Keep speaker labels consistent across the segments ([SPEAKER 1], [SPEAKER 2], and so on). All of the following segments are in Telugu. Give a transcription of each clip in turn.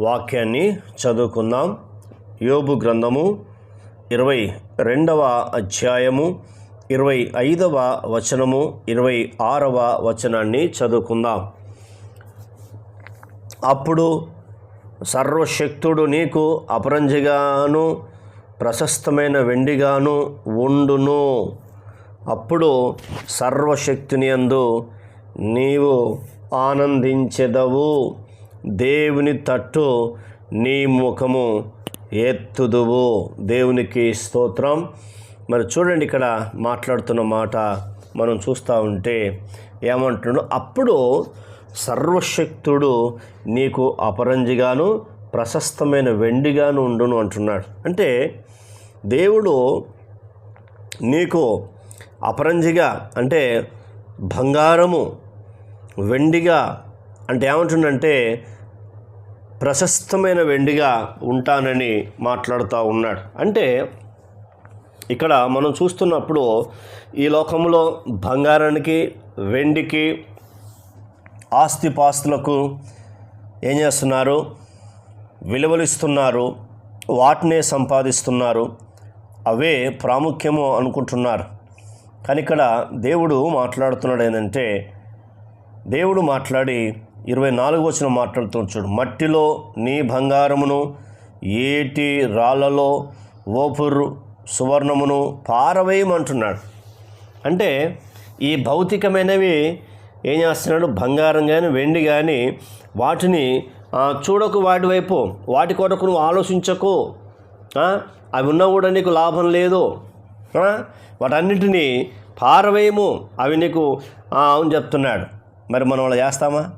[SPEAKER 1] వాక్యాన్ని చదువుకుందాం. యోబు గ్రంథము ఇరవై రెండవ అధ్యాయము ఇరవై ఐదవ వచనము ఇరవై ఆరవ వచనాన్ని చదువుకుందాం. అప్పుడు సర్వశక్తుడు నీకు అపరంజిగాను ప్రశస్తమైన వెండిగాను ఉండును. అప్పుడు సర్వశక్తిని అందు నీవు ఆనందించెదవు. దేవుని తట్టు నీ ముఖము ఎత్తుదువు. దేవునికి స్తోత్రం. మరి చూడండి ఇక్కడ మాట్లాడుతున్న మాట మనం చూస్తూ ఉంటే ఏమంటున్నాడు? అప్పుడు సర్వశక్తుడు నీకు అపరంజిగాను ప్రశస్తమైన వెండిగాను ఉండును అంటున్నాడు. అంటే దేవుడు నీకు అపరంజిగా అంటే బంగారము వెండిగా అంటే ఏమంటుండంటే ప్రశస్తమైన వెండిగా ఉంటానని మాట్లాడుతూ ఉన్నాడు. అంటే ఇక్కడ మనం చూస్తున్నప్పుడు ఈ లోకంలో బంగారానికి వెండికి ఆస్తిపాస్తులకు ఏం చేస్తున్నారు? విలువలు ఇస్తున్నారు వాటినే సంపాదిస్తున్నారు అవే ప్రాముఖ్యము అనుకుంటున్నారు. కానీ ఇక్కడ దేవుడు మాట్లాడుతున్నాడు ఏంటంటే దేవుడు మాట్లాడి ఇరవై నాలుగు వచ్చిన మాట్లాడుతూ చూడు. మట్టిలో నీ బంగారమును ఏటి రాళ్ళలో ఓపురు సువర్ణమును పారవేయమంటున్నాడు. అంటే ఈ భౌతికమైనవి ఏం చేస్తున్నాడు? బంగారం కానీ వెండి కానీ వాటిని చూడకు వాటి వైపు. వాటి కొరకు నువ్వు ఆలోచించకు. అవి ఉన్నా కూడా నీకు లాభం లేదు. వాటన్నిటినీ పారవేయము. అవి నీకు అవును చెప్తున్నాడు. మరి మనం అలా చేస్తామా?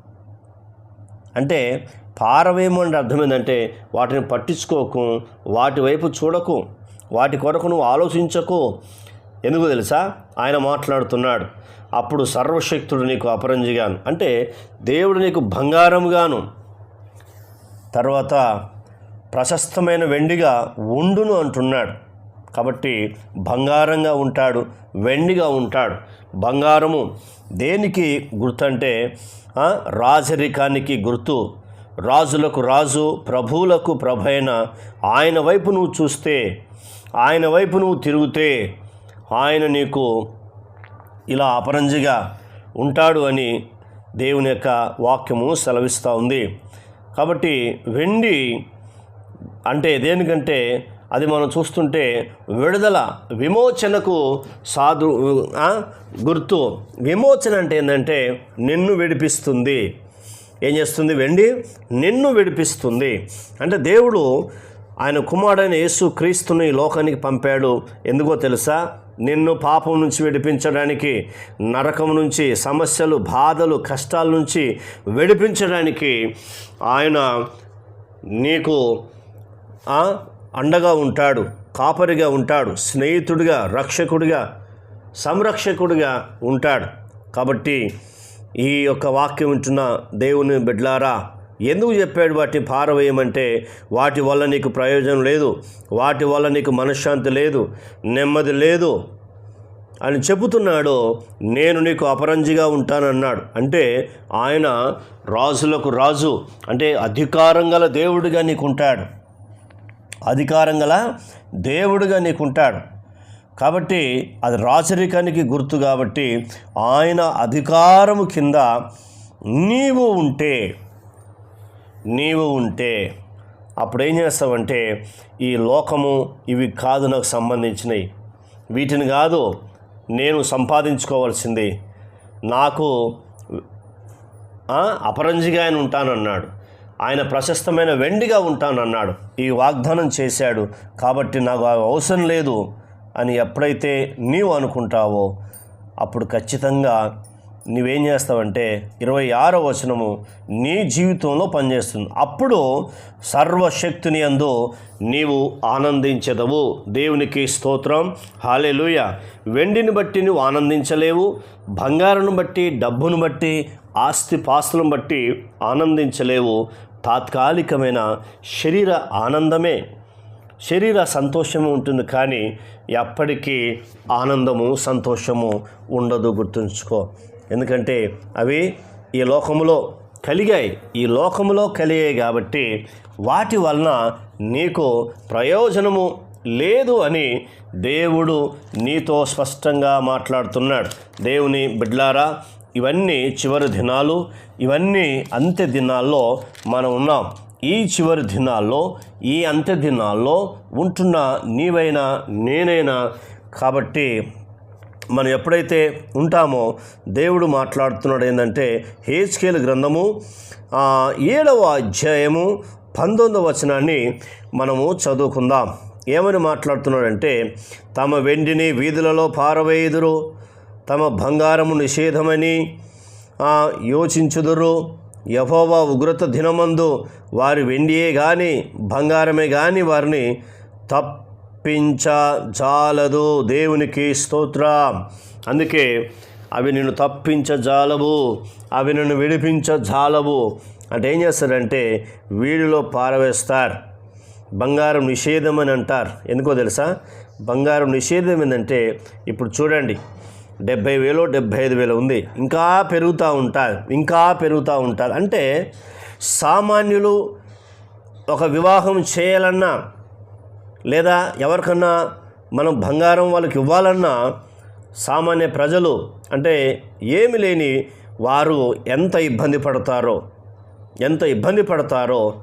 [SPEAKER 1] అంటే పారవేము అంటే అర్థం ఏంటంటే వాటిని పట్టించుకోకు వాటి వైపు చూడకు వాటి కొరకు నువ్వు ఆలోచించకు. ఎందుకు తెలుసా? ఆయన మాట్లాడుతున్నాడు. అప్పుడు సర్వశక్తుడు నీకు అపరంజిగాను. అంటే దేవుడు నీకు బంగారముగాను. తర్వాత ప్రశస్తమైన వెండిగా ఉండును అంటున్నాడు. కాబట్టి బంగారంగా ఉంటాడు వెండిగా ఉంటాడు. బంగారము దేనికి గుర్తంటే రాజరికానికి గుర్తు. రాజులకు రాజు ప్రభువులకు ప్రభైన ఆయన వైపు నువ్వు చూస్తే ఆయన వైపు నువ్వు తిరిగితే ఆయన నీకు ఇలా అపరంజిగా ఉంటాడు అని దేవుని యొక్క వాక్యము సెలవిస్తూ ఉంది. కాబట్టి వెండి అంటే దేనికంటే అది మనం చూస్తుంటే విడుదల విమోచనకు సాధు గుర్తు. విమోచన అంటే ఏంటంటే నిన్ను విడిపిస్తుంది. ఏం చేస్తుంది వెండి? నిన్ను విడిపిస్తుంది. అంటే దేవుడు ఆయన కుమారుడైన యేసు క్రీస్తుని ఈ లోకానికి పంపాడు. ఎందుకో తెలుసా? నిన్ను పాపం నుంచి విడిపించడానికి నరకం నుంచి సమస్యలు బాధలు కష్టాల నుంచి విడిపించడానికి ఆయన నీకు అండగా ఉంటాడు కాపరిగా ఉంటాడు స్నేహితుడిగా రక్షకుడిగా సంరక్షకుడిగా ఉంటాడు. కాబట్టి ఈ యొక్క వాక్యం ఉంటున్న దేవుని బిడ్లారా ఎందుకు చెప్పాడు వాటిని పారవేయమంటే వాటి వల్ల నీకు ప్రయోజనం లేదు వాటి వల్ల నీకు మనశ్శాంతి లేదు నెమ్మది లేదు అని చెబుతున్నాడు నేను నీకు అపరంజిగా ఉంటానన్నాడు. అంటే ఆయన రాజులకు రాజు అంటే అధికారం గల దేవుడిగా నీకు ఉంటాడు అధికారం గల దేవుడుగా నీకు ఉంటాడు కాబట్టి అది రాచరికానికి గుర్తు కాబట్టి ఆయన అధికారము కింద నీవు ఉంటే నీవు ఉంటే అప్పుడు ఏం చేస్తావంటే ఈ లోకము ఇవి కాదు నాకు సంబంధించినవి వీటిని కాదు నేను సంపాదించుకోవాల్సింది. నాకు అపరంజిగా ఆయన ఉంటానన్నాడు. ఆయన ప్రశస్తమైన వెండిగా ఉంటానన్నాడు. ఈ వాగ్దానం చేశాడు. కాబట్టి నాకు అవసరం లేదు అని ఎప్పుడైతే నీవు అనుకుంటావో అప్పుడు ఖచ్చితంగా నువ్వేం చేస్తావంటే ఇరవై ఆరో వచనము నీ జీవితంలో పనిచేస్తుంది. అప్పుడు సర్వశక్తిని అందు నీవు ఆనందించదవు. దేవునికి స్తోత్రం. హాలేలుయ వెండిని బట్టి నువ్వు ఆనందించలేవు. బంగారును బట్టి డబ్బును బట్టి ఆస్తి పాస్తులను బట్టి ఆనందించలేవు. తాత్కాలికమైన శరీర ఆనందమే. శరీర సంతోషము ఉంటుంది కానీ ఎప్పటికీ ఆనందము సంతోషము ఉండదు గుర్తుంచుకో. ఎందుకంటే అవి ఈ లోకములో కలిగాయి. ఈ లోకములో కలిగాయి కాబట్టి వాటి వలన నీకు ప్రయోజనము లేదు అని దేవుడు నీతో స్పష్టంగా మాట్లాడుతున్నాడు. దేవుని బిడ్లారా ఇవన్నీ చివరి దినాలు ఇవన్నీ అంత్య దినాల్లో మనం ఉన్నాం. ఈ చివరి దినాల్లో ఈ అంత్య దినాల్లో ఉంటున్న నీవైనా నేనైనా కాబట్టి మనం ఎప్పుడైతే ఉంటామో దేవుడు మాట్లాడుతున్నాడు ఏంటంటే హేస్కేల్ గ్రంథము ఏడవ అధ్యాయము పంతొమ్మిదవ వచనాన్ని మనము చదువుకుందాం. ఏమని మాట్లాడుతున్నాడంటే తమ వెండిని వీధులలో పారవేయుదురు తమ బంగారము నిషేధమని యోచించుదురు. యహోవా ఉగ్రత దినమందు వారి వెండియే గాని బంగారమే గాని వారిని తప్పించజాలదు. దేవునికి స్తోత్ర. అందుకే అవి నిన్ను తప్పించజాలవు అవి నిన్ను విడిపించజాలవు. అంటే ఏం చేస్తారంటే వీడిలో పారవేస్తారు. బంగారం నిషేధం అని అంటారు. ఎందుకో తెలుసా? బంగారం నిషేధం ఏంటంటే ఇప్పుడు చూడండి. డెబ్భై వేలు డెబ్భై ఐదు వేలు ఉంది. ఇంకా పెరుగుతూ ఉంటారు. ఇంకా పెరుగుతూ ఉంటారు. అంటే సామాన్యులు ఒక వివాహం చేయాలన్నా లేదా ఎవరికన్నా మనం బంగారం వాళ్ళకి ఇవ్వాలన్నా సామాన్య ప్రజలు అంటే ఏమి లేని వారు ఎంత ఇబ్బంది పడతారో ఎంత ఇబ్బంది పడతారో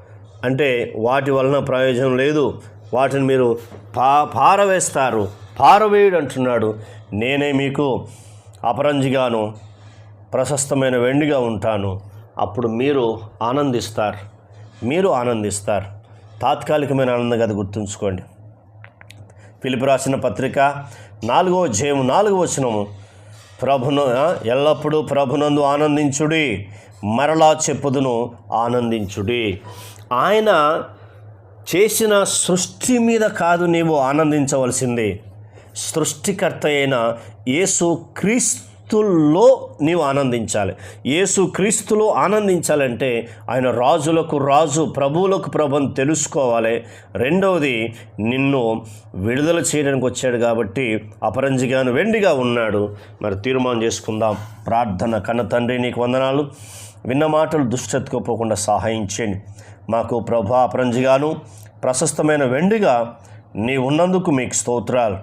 [SPEAKER 1] అంటే వాటి వలన ప్రయోజనం లేదు. వాటిని మీరు పా పారవేస్తారు. పారవేయుడు అంటున్నాడు. నేనే మీకు అపరంజిగాను ప్రశస్తమైన వెండిగా ఉంటాను. అప్పుడు మీరు ఆనందిస్తారు. మీరు ఆనందిస్తారు. తాత్కాలికమైన ఆనందం కదా గుర్తుంచుకోండి. పిలిపి రాసిన పత్రిక నాలుగో అధ్యాయము నాలుగో వచనము. ప్రభును ఎల్లప్పుడూ ప్రభునందు ఆనందించుడి మరలా చెప్పుదును ఆనందించుడి. ఆయన చేసిన సృష్టి మీద కాదు నీవు ఆనందించవలసింది. సృష్టికర్త అయిన యేసు క్రీస్తుల్లో నీవు ఆనందించాలి. యేసు క్రీస్తులో ఆనందించాలంటే ఆయన రాజులకు రాజు ప్రభువులకు ప్రభు అని తెలుసుకోవాలి. రెండవది నిన్ను విడుదల చేయడానికి వచ్చాడు కాబట్టి అపరంజిగాను వెండిగా ఉన్నాడు. మరి తీర్మానం చేసుకుందాం. ప్రార్థన కన్న తండ్రి నీకు వందనాలు. విన్న మాటలు దుష్టెత్తుకోపోకుండా సహాయం చేయండి. మాకు ప్రభు అపరంజిగాను ప్రశస్తమైన వెండిగా నీ ఉన్నందుకు మీకు స్తోత్రాలు.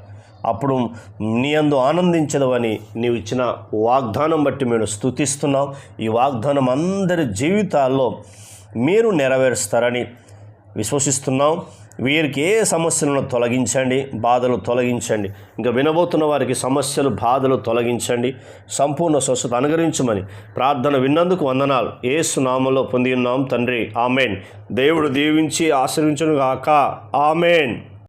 [SPEAKER 1] అప్పుడు నీ అందు ఆనందించదవని నీవు ఇచ్చిన వాగ్దానం బట్టి మేము స్తుతిస్తున్నాం. ఈ వాగ్దానం అందరి జీవితాల్లో మీరు నెరవేరుస్తారని విశ్వసిస్తున్నాం. వీరికి ఏ సమస్యలను తొలగించండి బాధలు తొలగించండి. ఇంకా వినబోతున్న వారికి సమస్యలు బాధలు తొలగించండి. సంపూర్ణ స్వస్థత అనుగరించమని ప్రార్థన విన్నందుకు వందనాలు. ఏసు నామంలో పొంది ఉన్నాం తండ్రి. ఆమెన్. దేవుడు దీవించి ఆశ్రయించను గాక ఆమెన్.